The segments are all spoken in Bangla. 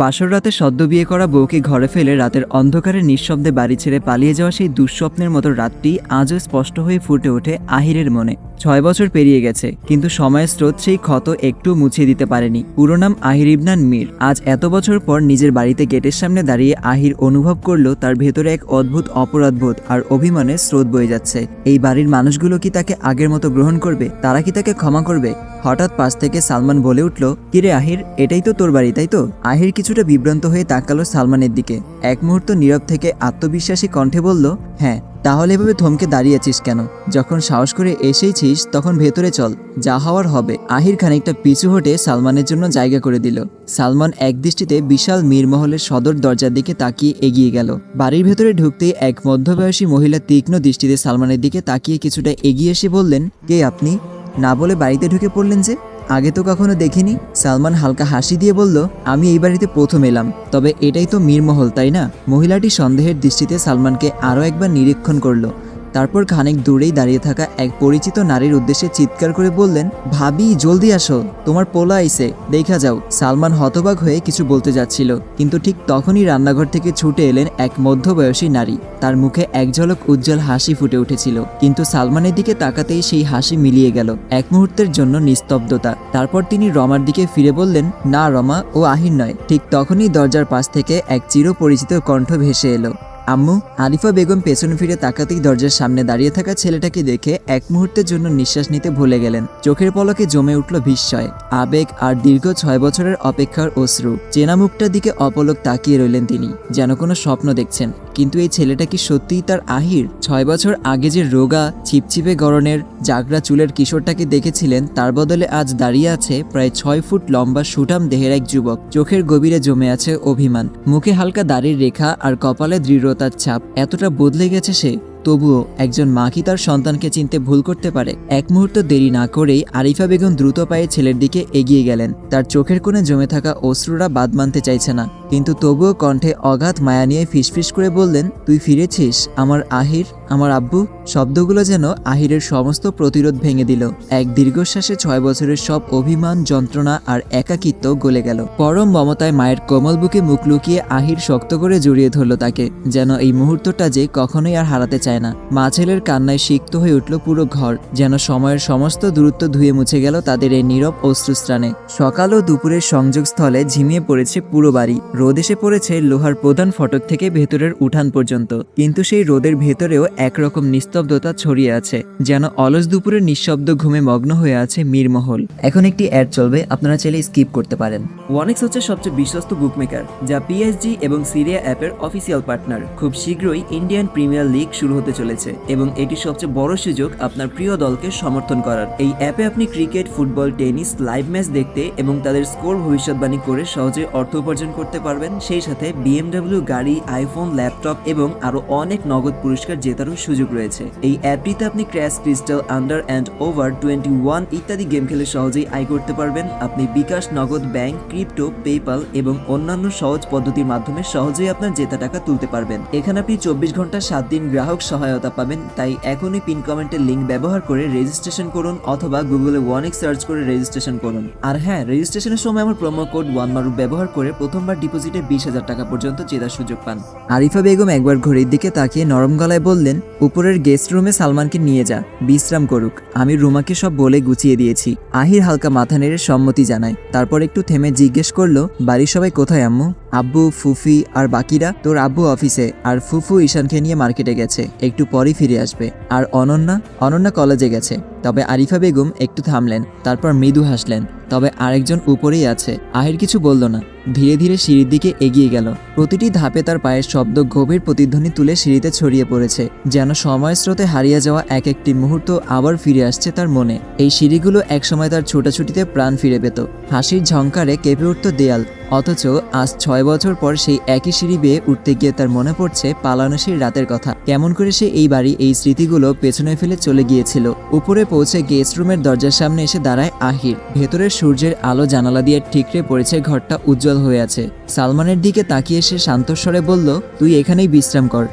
বাসর রাতে সদ্য বিয়ে করা বউকে ঘরে ফেলে রাতের অন্ধকারে নিঃশব্দে বাড়ি ছেড়ে পালিয়ে যাওয়া সেই দুঃস্বপ্নের মতো রাতটি আজও স্পষ্ট হয়ে ফুটে ওঠে আহিরের মনে। ছয় বছর পেরিয়ে গেছে, কিন্তু সময়ের স্রোত সেই ক্ষত একটু মুছিয়ে দিতে পারেনি। পুরো নাম আহির ইবনান মীর। আজ এত বছর পর নিজের বাড়িতে গেটের সামনে দাঁড়িয়ে আহির অনুভব করল তার ভেতরে এক অদ্ভুত অপরাধবোধ আর অভিমানের স্রোত বয়ে যাচ্ছে। এই বাড়ির মানুষগুলো কি তাকে আগের মতো গ্রহণ করবে? তারা কি তাকে ক্ষমা করবে? হঠাৎ পাশ থেকে সালমান বলে উঠল, কিরে আহির, এটাই তো তোর বাড়ি, তাই তো? আহির কিছুটা বিভ্রান্ত হয়ে তাকালো সালমানের দিকে। এক মুহূর্ত নীরব থেকে আত্মবিশ্বাসী কণ্ঠে বলল হ্যাঁ তাহলে এভাবে থমকে দাঁড়িয়েছিস কেন? যখন সাহস করে এসেইছিস তখন ভেতরে চল, যা হওয়ার হবে। আহির খানিকটা পিছু হটে সালমানের জন্য জায়গা করে দিল। সালমান একদৃষ্টিতে বিশাল মীরমহলের সদর দরজার দিকে তাকিয়ে এগিয়ে গেল। বাড়ির ভেতরে ঢুকতেই এক মধ্যবয়সী মহিলা তীক্ষ্ণ দৃষ্টিতে সালমানের দিকে তাকিয়ে কিছুটা এগিয়ে এসে বললেন, কে আপনি? না বলে বাড়িতে ঢুকে পড়লেন যে, আগে তো কখনো দেখিনি। সালমান হালকা হাসি দিয়ে বলল, আমি এই বাড়িতে প্রথম এলাম। তবে এটাই তো মীরমহল, তাই না? মহিলাটি সন্দেহের দৃষ্টিতে সালমানকে আরও একবার নিরীক্ষণ করল। তারপর খানিক দূরেই দাঁড়িয়ে থাকা এক পরিচিত নারীর উদ্দেশ্যে চিৎকার করে বললেন, ভাবি, জলদি আসো। তোমার পোলা আইসে দেখা যাও। সালমান হতবাক হয়ে কিছু বলতে যাচ্ছিল, কিন্তু ঠিক তখনই রান্নাঘর থেকে ছুটে এলেন এক মধ্যবয়সী নারী। তার মুখে এক ঝলক উজ্জ্বল হাসি ফুটে উঠেছিল, কিন্তু সালমানের দিকে তাকাতেই সেই হাসি মিলিয়ে গেল, এক মুহূর্তের জন্য নিস্তব্ধতা। তারপর তিনি রমার দিকে ফিরে বললেন, না রমা, ও আহির নয়। ঠিক তখনই দরজার পাশ থেকে এক চিরপরিচিত কণ্ঠ ভেসে এলো। আম্মু, আরিফা বেগম পেছন ফিরে তাকাতেই দরজার সামনে দাঁড়িয়ে থাকা ছেলেটাকে দেখে এক মুহূর্তের জন্য নিঃশ্বাস নিতে ভুলে গেলেন। চোখের পলকে জমে উঠল বিস্ময়, আবেগ আর দীর্ঘ ছয় বছরের অপেক্ষার অশ্রু। চেনা মুখটার দিকে অপলক তাকিয়ে রইলেন তিনি, যেন কোনো স্বপ্ন দেখছেন। কিন্তু এই ছেলেটা কি সত্যিই তার আহির? ছয় বছর আগে যে রোগা, ছিপছিপে গরনের জাগরা চুলের কিশোরটাকে দেখেছিলেন, তার বদলে আজ দাঁড়িয়ে আছে প্রায় ছয় ফুট লম্বা সুঠাম দেহের এক যুবক। চোখের গভীরে জমে আছে অভিমান। মুখে হালকা দাড়ির রেখা আর কপালে দৃঢ়তার ছাপ এতটা বদলে গেছে সে। তবুও একজন মা কি তার সন্তানকে চিনতে ভুল করতে পারে? এক মুহূর্ত দেরি না করেই আরিফা বেগম দ্রুত পায়ে ছেলের দিকে এগিয়ে গেলেন। তার চোখের কোণে জমে থাকা অশ্রুরা বাদ মানতে চাইছে না। কিন্তু তবুও কণ্ঠে অগাধ মায়া নিয়ে ফিসফিস করে বললেন, তুই ফিরেছিস? আমার আহির, আমার আব্বু? শব্দগুলো যেন আহিরের সমস্ত প্রতিরোধ ভেঙে দিল। এক দীর্ঘশ্বাসে ছয় বছরের সব অভিমান, যন্ত্রণা আর একাকিত্ব গলে গেল। পরম মমতায় মায়ের কোমল বুকে মুখ লুকিয়ে আহির শক্ত করে জড়িয়ে ধরল তাকে, যেন এই মুহূর্তটা যে কখনোই আর হারাতে চায় না। মা ছেলের কান্নায় সিক্ত হয়ে উঠল পুরো ঘর, যেন সময়ের সমস্ত দূরত্ব ধুয়ে মুছে গেল তাদের এই নীরব অশ্রুস্ত্রাণে সকাল ও দুপুরের সংযোগস্থলে ঝিমিয়ে পড়েছে পুরো বাড়ি। রোদ এসে পড়েছে লোহার প্রধান ফটক থেকে ভেতরের উঠান পর্যন্ত। কিন্তু সেই রোদের ভেতরেও একরকম নিস্তব্ধতা ছড়িয়ে আছে, যেন অলস দুপুরের নিঃশব্দ ঘুমে মগ্ন হয়ে আছে মীরমহল এখন একটি অ্যাড চলবে, আপনারা চাইলে স্কিপ করতে পারেন। ওয়ানেক্স হচ্ছে সবচেয়ে বিশ্বস্ত বুকমেকার যা পিএসজি এবং সিরিয়া অ্যাপের অফিসিয়াল পার্টনার খুব শীঘ্রই ইন্ডিয়ান প্রিমিয়ার লিগ শুরু হতে চলেছে এবং এটি সবচেয়ে বড় সুযোগ আপনার প্রিয় দলকে সমর্থন করার। এই অ্যাপে আপনি cricket, football, tennis, live match দেখতে এবং তাদের স্কোর ভবিষ্যৎবাণী করে সহজে অর্থ উপার্জন করতে পারবেন। সেই সাথে বিএমডব্লিউ গাড়ি, আইফোন, ল্যাপটপ এবং আরও অনেক নগদ পুরস্কার জেতারও সুযোগ রয়েছে। এই অ্যাপটিতে আপনি crash, crystal, under and over twenty one ইত্যাদি গেম খেলে সহজেই আয় করতে পারবেন। আপনি বিকাশ, নগদ ব্যাংক, ক্রিপ্টো পেপাল এবং অন্যান্য সহজ পদ্ধতির মাধ্যমে সহজেই আপনার জেতা টাকা তুলতে পারবেন। এখানে আপনি চব্বিশ ঘণ্টা সাত দিন গ্রাহক সহায়তা পাবেন, তাই এখনই পিন কমেন্টের লিঙ্ক ব্যবহার করে রেজিস্ট্রেশন করুন অথবা গুগলে ওয়ানিক সার্চ করে রেজিস্ট্রেশন করুন। আর হ্যাঁ রেজিস্ট্রেশনের সময় আমার প্রোমো কোড ওয়ান মারু ব্যবহার করে প্রথমবার ডিপোজিটে বিশ হাজার টাকা পর্যন্ত জেতার সুযোগ পান। আরিফা বেগম একবার ঘড়ির দিকে তাকিয়ে নরম গলায় বললেন, উপরের গেস্ট রুমে সালমানকে নিয়ে যা, বিশ্রাম করুক। আমি রুমাকে সব বলে গুছিয়ে দিয়েছি। আহির হালকা মাথা নেড়ে সম্মতি জানায়। তারপর একটু থেমে জিজ্ঞেস করল, বাড়ির সবাই কোথায় আম্মু? আব্বু, ফুফি আর বাকিরা তোর আব্বু অফিসে আর ফুফু ঈশানকে নিয়ে মার্কেটে গেছে। একটু পরই ফিরে আসবে। আর অনন্যা? অনন্যা কলেজে গেছে। তবে আরিফা বেগম একটু থামলেন, তারপর মৃদু হাসলেন, তবে আরেকজন উপরেই আছে। আহির কিছু বলল না। ধীরে ধীরে সিঁড়ির দিকে এগিয়ে গেল। প্রতিটি ধাপে তার পায়ের শব্দ গভীর প্রতিধ্বনি তুলে সিঁড়িতে ছড়িয়ে পড়েছে, যেন সময় স্রোতে হারিয়ে যাওয়া এক একটি মুহূর্ত আবার ফিরে আসছে তার মনে। এই সিঁড়িগুলো একসময় তার ছোটাছুটিতে প্রাণ ফিরে পেত। হাসির ঝঙ্কারে কেঁপে উঠত দেয়াল, অথচ আজ ছয় বছর পর সেই একই সিঁড়ি বেয়ে উঠতে গিয়ে তার মনে পড়ছে পালানো সেই রাতের কথা। কেমন করে সে এই বাড়ি, এই স্মৃতিগুলো পেছনে ফেলে চলে গিয়েছিল। উপরে পৌঁছে গেস্ট রুমের দরজার সামনে এসে দাঁড়ায় আহির। ভেতরের সূর্যের আলো জানালা দিয়ে ঠিকরে পড়েছে, ঘরটা উজ্জ্বল হয়ে আছে। সালমানের দিকে তাকিয়ে সে শান্তস্বরে বলল, তুই এখানেই বিশ্রাম কর।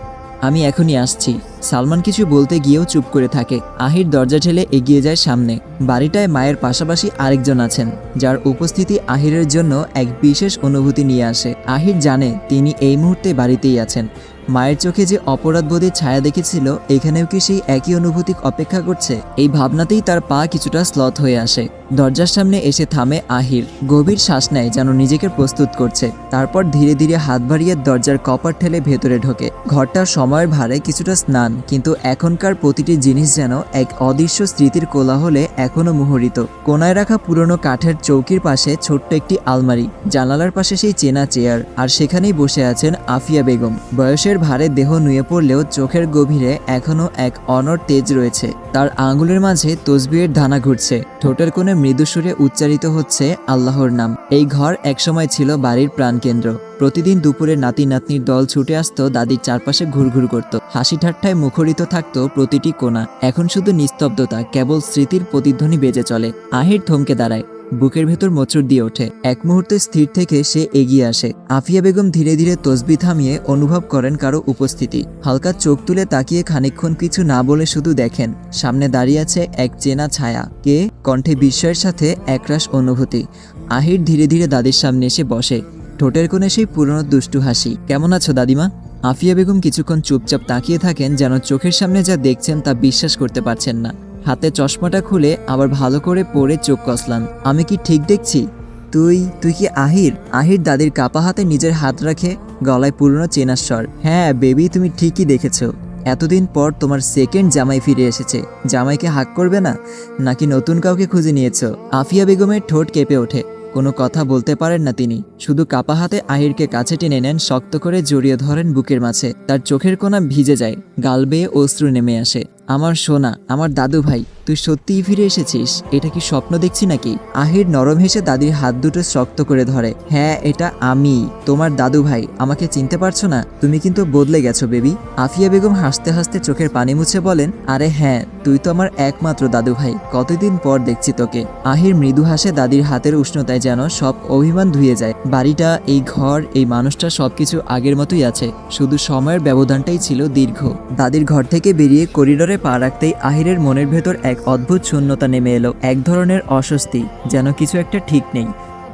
আমি এখনই আসছি। সালমান কিছু বলতে গিয়েও চুপ করে থাকে। আহির দরজা ঠেলে এগিয়ে যায় সামনে। বাড়িটায় মায়ের পাশাপাশি আরেকজন আছেন, যার উপস্থিতি আহিরের জন্য এক বিশেষ অনুভূতি নিয়ে আসে। আহির জানে, তিনি এই মুহূর্তে বাড়িতেই আছেন। মায়ের চোখে যে অপরাধবোধের ছায়া দেখেছিল, এখানেও কি সেই একই অনুভূতি অপেক্ষা করছে? এই ভাবনাতেই তার পা কিছুটা স্লথ হয়ে আসে। দরজার সামনে এসে থামে আহির। গভীর শ্বাস নেয় যেন নিজেকে প্রস্তুত করছে। তারপর ধীরে ধীরে হাত বাড়িয়ে দরজার কপার ঠেলে ভেতরে ঢোকে। ঘরটার সময়ের ভারে কিছুটা স্নান, কিন্তু এখনকার প্রতিটি জিনিস যেন এক অদৃশ্য স্মৃতির কোলাহলে এখনও মুহরিত। কোনায় রাখা পুরনো কাঠের চৌকির পাশে ছোট্ট একটি আলমারি, জানালার পাশে সেই চেনা চেয়ার, আর সেখানেই বসে আছেন আফিয়া বেগম। বয়সের ভারে দেহ নুয়ে পড়লেও চোখের গভীরে এখনও এক অনর তেজ রয়েছে। তার আঙ্গুলের মাঝে তসবিহের ধানা ঘুরছে। ঠোঁটের কোণে মৃদু সুরে উচ্চারিত হচ্ছে আল্লাহর নাম। এই ঘর একসময় ছিল বাড়ির প্রাণকেন্দ্র। প্রতিদিন দুপুরে নাতি নাতনির দল ছুটে আসতো দাদির চারপাশে ঘুরঘুর করত। হাসি ঠাট্টায় মুখরিত থাকত প্রতিটি কোণা। এখন শুধু নিস্তব্ধতা, কেবল স্মৃতির প্রতিধ্বনি বেজে চলে। আহির থমকে দাঁড়ায়। বুকের ভেতর মোচড় দিয়ে ওঠে। এক মুহূর্তে স্থির থেকে সে এগিয়ে আসে। আফিয়া বেগম ধীরে ধীরে তসবি থামিয়ে অনুভব করেন কারও উপস্থিতি। হালকা চোখ তুলে তাকিয়ে খানিকক্ষণ কিছু না বলে শুধু দেখেন, সামনে দাঁড়িয়ে আছে এক চেনা ছায়া। কে? কণ্ঠে বিস্ময়ের সাথে একরাশ অনুভূতি। আহির ধীরে ধীরে দাদির সামনে এসে বসে। ঠোঁটের কোণে সেই পুরনো দুষ্টু হাসি। কেমন আছো দাদিমা? আফিয়া বেগম কিছুক্ষণ চুপচাপ তাকিয়ে থাকেন যেন চোখের সামনে যা দেখছেন তা বিশ্বাস করতে পারছেন না। হাতে চশমাটা খুলে আবার ভালো করে পরে চোখ কসলান আমি কি ঠিক দেখছি? তুই তুই কি আহির? আহির দাদির কাপা হাতে নিজের হাত রাখে, গলায় পুরনো চেনার স্বর। হ্যাঁ বেবি, তুমি ঠিকই দেখেছ। এতদিন পর তোমার সেকেন্ড জামাই ফিরে এসেছে। জামাইকে হাক করবে না? নাকি নতুন কাউকে খুঁজে নিয়েছ? আফিয়া বেগমের ঠোঁট কেঁপে ওঠে। কোনো কথা বলতে পারেন না তিনি। শুধু কাপা হাতে আহিরকে কাছে টেনে নেন, শক্ত করে জড়িয়ে ধরেন বুকের মাঝে। তার চোখের কোণা ভিজে যায়। গাল বেয়ে অশ্রু নেমে আসে। আমার সোনা আমার দাদু ভাই তুই সত্যিই ফিরে এসেছিস? এটা কি স্বপ্ন দেখছি নাকি? আহির নরম হেসে দাদির হাত দুটো শক্ত করে ধরে। হ্যাঁ এটা আমি। তোমার দাদু ভাই, আমাকে চিনতে পারছ না? তুমি কিন্তু বদলে গেছো, বেবি। আফিয়া বেগম হাসতে হাসতে চোখের পানি মুছে বলেন, আরে হ্যাঁ তুই তো আমার একমাত্র দাদু ভাই। কতদিন পর দেখছি তোকে। আহির মৃদু হাসে দাদির হাতের উষ্ণতায় যেন সব অভিমান ধুয়ে যায়। বাড়িটা, এই ঘর, এই মানুষটা সবকিছু আগের মতোই আছে। শুধু সময়ের ব্যবধানটাই ছিল দীর্ঘ। দাদির ঘর থেকে বেরিয়ে করিডরে পা রাখতেই আহিরের মনের ভেতর এক অদ্ভুত শূন্যতা নেমে এলো। এক ধরনের অস্বস্তি, যেন কিছু একটা ঠিক নেই।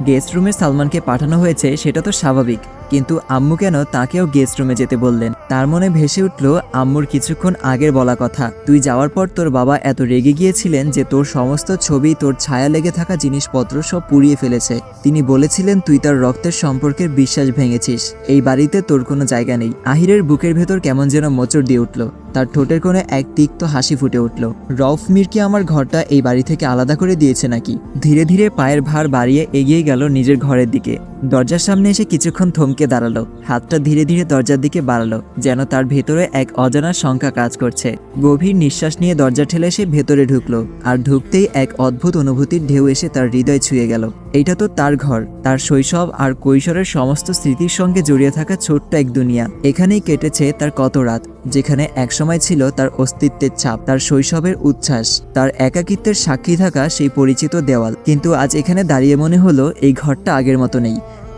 গেস্ট রুমে সালমানকে পাঠানো হয়েছে, সেটা তো স্বাভাবিক। কিন্তু আম্মু কেন তাকেও গেস্ট রুমে যেতে বললেন? তার মনে ভেসে উঠল, আম্মুর কিছুক্ষণ আগের বলা কথা। তুই যাওয়ার পর তোর বাবা এত রেগে গিয়েছিলেন যে তোর সমস্ত ছবি, তোর ছায়া লেগে থাকা জিনিসপত্র সব পুড়িয়ে ফেলেছে। তিনি বলেছিলেন, তুই তার রক্তের সম্পর্কের বিশ্বাস ভেঙেছিস। এই বাড়িতে তোর কোনো জায়গা নেই। আহিরের বুকের ভেতর কেমন যেন মোচড় দিয়ে উঠল। তার ঠোঁটের কোণে এক তিক্ত হাসি ফুটে উঠল। রউফ মির কি আমার ঘরটা এই বাড়ি থেকে আলাদা করে দিয়েছে নাকি? ধীরে ধীরে পায়ের ভার বাড়িয়ে এগিয়ে গেল নিজের ঘরের দিকে। দরজার সামনে এসে কিছুক্ষণ থমকে দাঁড়াল। হাতটা ধীরে ধীরে দরজার দিকে বাড়ালো, যেন তার ভেতরে এক অজানা শঙ্কা কাজ করছে। গভীর নিঃশ্বাস নিয়ে দরজা ঠেলে সে ভেতরে ঢুকলো, আর ঢুকতেই এক অদ্ভুত অনুভূতির ঢেউ এসে তার হৃদয় ছুঁয়ে গেল। এইটা তো তার ঘর, তার শৈশব আর কৈশোরের সমস্ত স্মৃতির সঙ্গে জড়িয়ে থাকা ছোট্ট এক দুনিয়া। এখানেই কেটেছে তার কত রাত, যেখানে একসময় ছিল তার অস্তিত্বের ছাপ, তার শৈশবের উচ্ছ্বাস, তার একাকিত্বের সাক্ষী থাকা সেই পরিচিত দেওয়াল। কিন্তু আজ এখানে দাঁড়িয়ে মনে হলো এই ঘরটা আগের মতো নেই।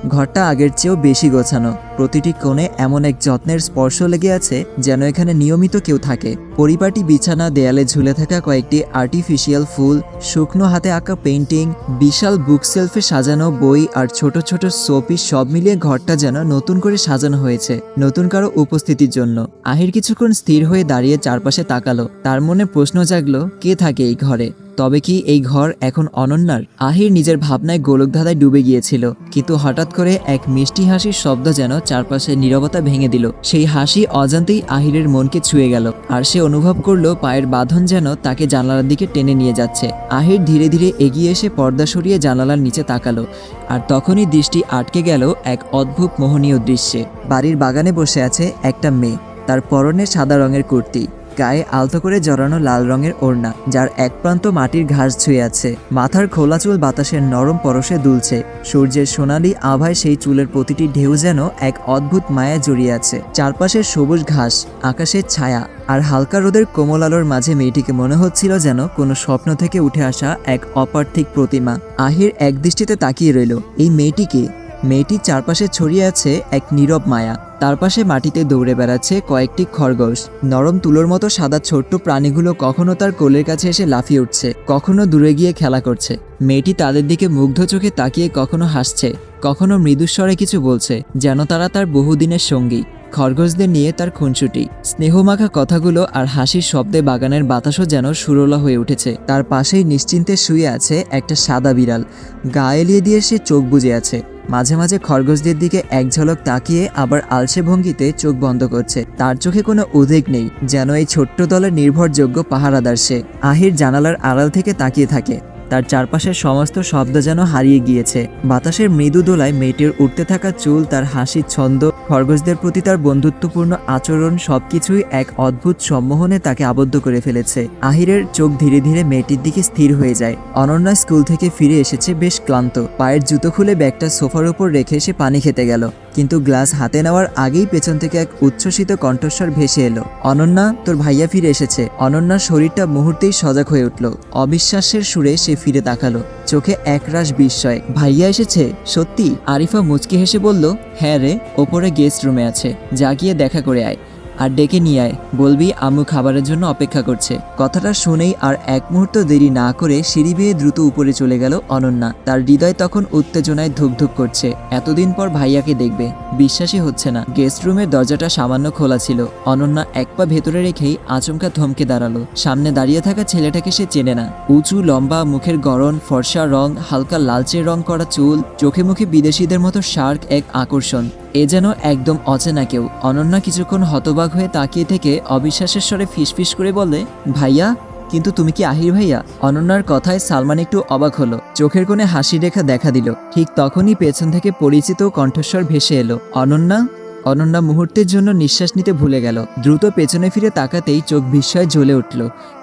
ঘরটা আগের চেয়েও বেশি গোছানো। প্রতিটি কোণে এমন এক যত্নের স্পর্শ লেগে আছে যেন এখানে নিয়মিত কেউ থাকে। পরিপাটি বিছানা, দেয়ালে ঝুলে থাকা কয়েকটি আর্টিফিশিয়াল ফুল, শুকনো হাতে আঁকা পেন্টিং বিশাল বুক সেলফে সাজানো বই আর ছোট ছোট শোপিস সব মিলিয়ে ঘরটা যেন নতুন করে সাজানো হয়েছে, নতুন কারও উপস্থিতির জন্য। আহির কিছুক্ষণ স্থির হয়ে দাঁড়িয়ে চারপাশে তাকালো। তার মনে প্রশ্ন জাগলো, কে থাকে এই ঘরে? তবে কি এই ঘর এখন অনন্যার? আহির নিজের ভাবনায় গোলকধাঁধায় ডুবে গিয়েছিল, কিন্তু হঠাৎ করে এক মিষ্টি হাসির শব্দ যেন চারপাশে নীরবতা ভেঙে দিল। সেই হাসি অজান্তেই আহিরের মনকে ছুঁয়ে গেল, আর সে অনুভব করল পায়ের বাঁধন যেন তাকে জানালার দিকে টেনে নিয়ে যাচ্ছে। আহির ধীরে ধীরে এগিয়ে এসে পর্দা সরিয়ে জানালার নিচে তাকালো, আর তখনই দৃষ্টি আটকে গেল এক অদ্ভুত মোহনীয় দৃশ্যে। বাড়ির বাগানে বসে আছে একটা মেয়ে, তার পরনে সাদা রঙের কুর্তি। গায়ে আলতো করে জড়ানো লাল রঙের ওড়না, যার এক প্রান্ত মাটির ঘাস ছুঁয়ে আছে। মাথার খোলা চুল বাতাসের নরম পরশে দুলছে। সূর্যের সোনালি আভায় সেই চুলের প্রতিটি ঢেউ যেন এক অদ্ভুত মায়া জড়িয়ে আছে। চারপাশের সবুজ ঘাস আকাশের ছায়া, আর হালকা রোদের কোমল আলোর মাঝে মেয়েটিকে মনে হচ্ছিল যেন কোনো স্বপ্ন থেকে উঠে আসা এক অপার্থিক প্রতিমা। আহির এক দৃষ্টিতে তাকিয়ে রইল, এই মেয়েটিকে মেয়েটির চারপাশে ছড়িয়ে আছে এক নীরব মায়া। তার পাশে মাটিতে দৌড়ে বেড়াচ্ছে কয়েকটি খরগোশ। নরম তুলোর মতো সাদা ছোট্ট প্রাণীগুলো কখনো তার কোলের কাছে এসে লাফিয়ে উঠছে, কখনো দূরে গিয়ে খেলা করছে। মেয়েটি তাদের দিকে মুগ্ধ চোখে তাকিয়ে কখনো হাসছে, কখনো মৃদুস্বরে কিছু বলছে, যেন তারা তার বহুদিনের সঙ্গী। খরগোশদের নিয়ে তার খুনসুটি। স্নেহমাখা কথাগুলো আর হাসির শব্দে বাগানের বাতাসও যেন সুরলা হয়ে উঠেছে। তার পাশেই নিশ্চিন্তে শুয়ে আছে একটা সাদা বিড়াল। গা এলিয়ে দিয়ে সে চোখ বুজে আছে। মাঝে মাঝে খরগোশদের দিকে এক ঝলক তাকিয়ে আবার আলসে ভঙ্গিতে চোখ বন্ধ করছে। তার চোখে কোনো উদ্বেগ নেই, যেন এই ছোট্ট দলের নির্ভরযোগ্য পাহারাদার সে। আহির জানালার আড়াল থেকে তাকিয়ে থাকে। তার চারপাশের সমস্ত শব্দ যেন হারিয়ে গিয়েছে। বাতাসের মৃদু দোলায় মেয়েটির উঠতে থাকা চুল, তার হাসির ছন্দ খরগোশদের প্রতি তার বন্ধুত্বপূর্ণ আচরণ সবকিছুই এক অদ্ভুত সম্মোহনে তাকে আবদ্ধ করে ফেলেছে। আহিরের চোখ ধীরে ধীরে মেয়েটির দিকে স্থির হয়ে যায়। অনন্যা স্কুল থেকে ফিরে এসেছে বেশ ক্লান্ত। পায়ের জুতো খুলে ব্যাগটা সোফার উপর রেখে সে পানি খেতে গেল। কিন্তু গ্লাস হাতে নেওয়ার আগেই পেছন থেকে এক উচ্ছ্বসিত কণ্ঠস্বর ভেসে এলো। অনন্যা, তোর ভাইয়া ফিরে এসেছে। অনন্যার শরীরটা মুহূর্তেই সজাগ হয়ে উঠল। অবিশ্বাসের সুরে সে ফিরে তাকালো। চোখে একরাশ বিস্ময়। ভাইয়া এসেছে? সত্যি? আরিফা মুচকি হেসে বলল হ্যাঁ রে, ওপরে গেস্ট রুমে আছে। যা গিয়ে দেখা করে আয়। আর ডেকে নিয়ে আয়। বলবি, আম্মু খাবারের জন্য অপেক্ষা করছে। কথাটা শুনেই আর এক মুহূর্ত দেরি না করে সিঁড়ি বেয়ে দ্রুত উপরে চলে গেল অনন্যা। তার হৃদয় তখন উত্তেজনায় ধুকধুক করছে। এতদিন পর ভাইয়াকে দেখবে। বিশ্বাসই হচ্ছে না। গেস্ট রুমের দরজাটা সামান্য খোলা ছিল। অনন্যা এক পা ভেতরে রেখেই আচমকা থমকে দাঁড়াল। সামনে দাঁড়িয়ে থাকা ছেলেটাকে সে চেনে না। উঁচু, লম্বা, মুখের গড়ন, ফর্সা রং, হালকা লালচে রং করা চুল, চোখে মুখে বিদেশিদের মতো শার্ক এক আকর্ষণ। এ যেন একদম অচেনা কেউ। অনন্যা কিছুক্ষণ হতবাক হয়ে তাকিয়ে থেকে অবিশ্বাসের স্বরে ফিসফিস করে বলে ভাইয়া, কিন্তু তুমি কি আহির ভাইয়া? অনন্যার কথায় সালমান একটু অবাক হলো। চোখের কোণে হাসি রেখা দেখা দিল। ঠিক তখনই পেছন থেকে পরিচিত কণ্ঠস্বর ভেসে এলো। অনন্যা? অনন্যা মুহূর্তের জন্য নিঃশ্বাস নিতে ভুলে গেল। দ্রুত পেছনে ফিরে তাকাতেই চোখ বিস্ময়ে জ্বলে উঠল।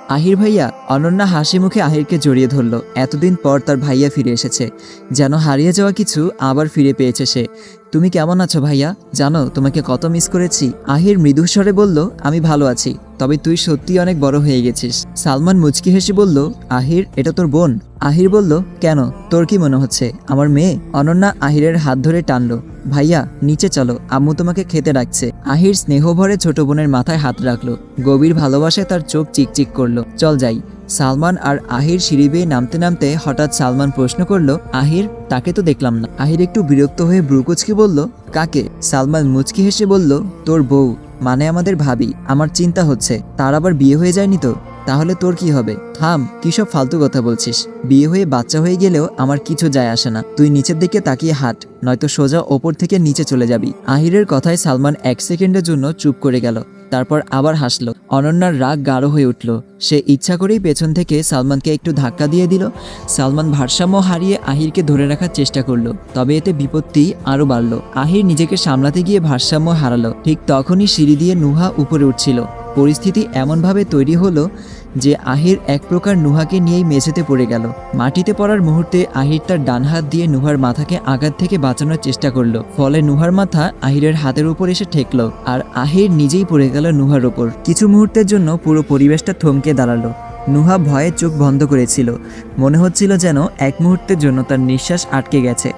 আহির ভাইয়া অনন্যা হাসি মুখে আহিরকে জড়িয়ে ধরল। এতদিন পর তার ভাইয়া ফিরে এসেছে। যেন হারিয়ে যাওয়া কিছু আবার ফিরে পেয়েছে সে। তুমি কেমন আছো ভাইয়া? জানো, তোমাকে কত মিস করেছি। আহির মৃদুস্বরে বলল, আমি ভালো আছি। তবে তুই সত্যি অনেক বড় হয়ে গেছিস। সালমান মুচকি হেসে বলল, আহির, এটা তোর বোন? আহির বলল, কেন? তোর কি মনে হচ্ছে? আমার মেয়ে? অনন্যা আহিরের হাত ধরে টানলো, ভাইয়া, নিচে চলো, আম্মু তোমাকে খেতে ডাকছে। আহির স্নেহভরে ছোট বোনের মাথায় হাত রাখল, গভীর ভালোবাসায় তার চোখ চিকচিক করল, চল যাই। সালমান আর আহির সিঁড়ি বেয়ে নামতে নামতে হঠাৎ সালমান প্রশ্ন করল, আহির, তাকে তো দেখলাম না। আহির একটু বিরক্ত হয়ে ব্রুকুচকে বলল, কাকে? সালমান মুচকি হেসে বলল, তোর বউ মানে আমাদের ভাবি, আমার চিন্তা হচ্ছে, তার আবার বিয়ে হয়ে যায়নি তো? তাহলে তোর কি হবে? থাম, কি সব ফালতু কথা বলছিস? বিয়ে হয়ে বাচ্চা হয়ে গেলেও আমার কিছু যায় আসে না। তুই নিচের দিকে তাকিয়ে হাঁট, নয়তো সোজা ওপর থেকে নিচে চলে যাবি। আহিরের কথায় সালমান এক সেকেন্ডের জন্য চুপ করে গেল, তারপর আবার হাসলো। অনন্যার রাগ গাঢ় হয়ে উঠল। সে ইচ্ছা করেই পেছন থেকে সালমানকে একটু ধাক্কা দিয়ে দিল। সালমান ভারসাম্য হারিয়ে আহিরকে ধরে রাখার চেষ্টা করল, তবে এতে বিপত্তি আরও বাড়ল। আহির নিজেকে সামলাতে গিয়ে ভারসাম্য হারালো। ঠিক তখনই সিঁড়ি দিয়ে নুহা উপরে উঠছিল। পরিস্থিতি এমনভাবে তৈরি হলো যে আহির এক প্রকার নুহাকে নিয়েই মেঝেতে পড়ে গেল। মাটিতে পড়ার মুহূর্তে আহির তার ডান হাত দিয়ে নুহার মাথাকে আঘাত থেকে বাঁচানোর চেষ্টা করল। ফলে নুহার মাথা আহিরের হাতের উপর এসে ঠেকলো আর আহির নিজেই পড়ে গেল নুহার ওপর কিছু মুহূর্তের জন্য পুরো পরিবেশটা থমকে দাঁড়াল। নুহা ভয়ে চোখ বন্ধ করেছিল। মনে হচ্ছিল যেন এক মুহূর্তের জন্য তার নিঃশ্বাস আটকে গেছে।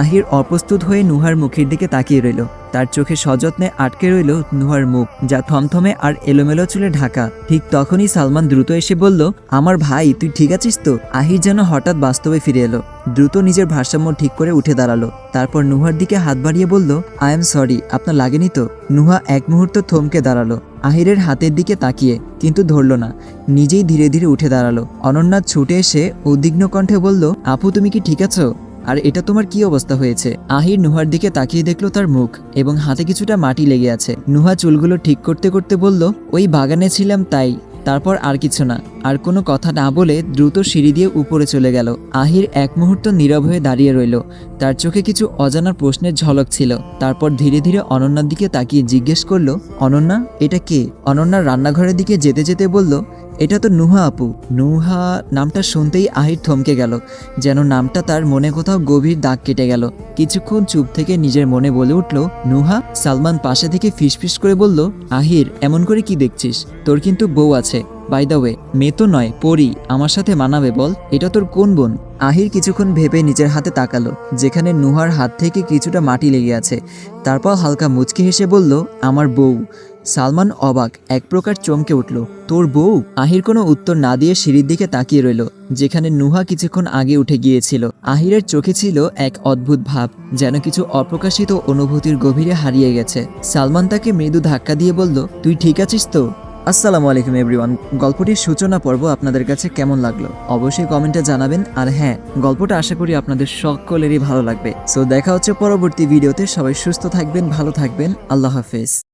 আহির অপ্রস্তুত হয়ে নুহার মুখের দিকে তাকিয়ে রইল। তার চোখে সযত্নে আটকে রইল নুহার মুখ, যা থমথমে আর এলোমেলো চুলে ঢাকা। ঠিক তখনই সালমান দ্রুত এসে বলল, আমার ভাই, তুই ঠিক আছিস তো? আহির যেন হঠাৎ বাস্তবে ফিরে এলো। দ্রুত নিজের ভারসাম্য ঠিক করে উঠে দাঁড়াল। তারপর নুহার দিকে হাত বাড়িয়ে বলল, আই এম সরি, আপনার লাগেনি তো? নুহা এক মুহূর্ত থমকে দাঁড়াল, আহিরের হাতের দিকে তাকিয়ে, কিন্তু ধরল না। নিজেই ধীরে ধীরে উঠে দাঁড়াল। অনন্যা ছুটে এসে উদ্বিগ্ন কণ্ঠে বলল, আপু, তুমি কি ঠিক আছো? আর এটা তোমার কি অবস্থা হয়েছে? আহির নুহার দিকে তাকিয়ে দেখল তার মুখ এবং হাতে কিছুটা মাটি লেগে আছে। নুহা চুলগুলো ঠিক করতে করতে বলল, ওই বাগানে ছিলাম তাই, তারপর আর কিছু না। আর কোনো কথা না বলে দ্রুত সিঁড়ি দিয়ে উপরে চলে গেল। আহির এক মুহূর্ত নীরব হয়ে দাঁড়িয়ে রইল। তার চোখে কিছু অজানা প্রশ্নের ঝলক ছিল। তারপর ধীরে ধীরে অনন্যার দিকে তাকিয়ে জিজ্ঞেস করল, অনন্যা, এটা কে? অনন্যার রান্নাঘরের দিকে যেতে যেতে বলল এটা তো নুহা আপু। নুহা নামটা শুনতেই আহির থমকে গেল, যেন নামটা তার মনে কোথাও গভীর দাগ কেটে গেল। কিছুক্ষণ চুপ থেকে নিজের মনে বলে উঠল, নুহা, সালমান পাশে থেকে ফিসফিস করে বলল, আহির, এমন করে কি দেখছিস? তোর কিন্তু বউ আছে। বাই দ্য ওয়ে মেয়ে তো নয়, পরি, আমার সাথে মানাবে বল, এটা তোর কোন বোন? আহির কিছুক্ষণ ভেবে নিজের হাতে তাকালো, যেখানে নুহার হাত থেকে কিছুটা মাটি লেগে আছে। তারপর হালকা মুচকি হেসে বলল, আমার বউ। সালমান অবাক, এক প্রকার চমকে উঠল। তোর বউ? আহির কোনো উত্তর না দিয়ে সিঁড়ির দিকে তাকিয়ে রইল, যেখানে নুহা কিছুক্ষণ আগে উঠে গিয়েছিল। আহিরের চোখে ছিল এক অদ্ভুত ভাব, যেন কিছু অপ্রকাশিত অনুভূতির গভীরে হারিয়ে গেছে। সালমান তাকে মৃদু ধাক্কা দিয়ে বলল, তুই ঠিক আছিস তো? আসসালামু আলাইকুম এভরিওয়ান গল্পটির সূচনা পর্ব আপনাদের কাছে কেমন লাগল? অবশ্যই কমেন্টে জানাবেন। আর হ্যাঁ গল্পটা আশা করি আপনাদের সকলেরই ভালো লাগবে। সো দেখা হচ্ছে পরবর্তী ভিডিওতে। সবাই সুস্থ থাকবেন, ভালো থাকবেন। আল্লাহ হাফেজ।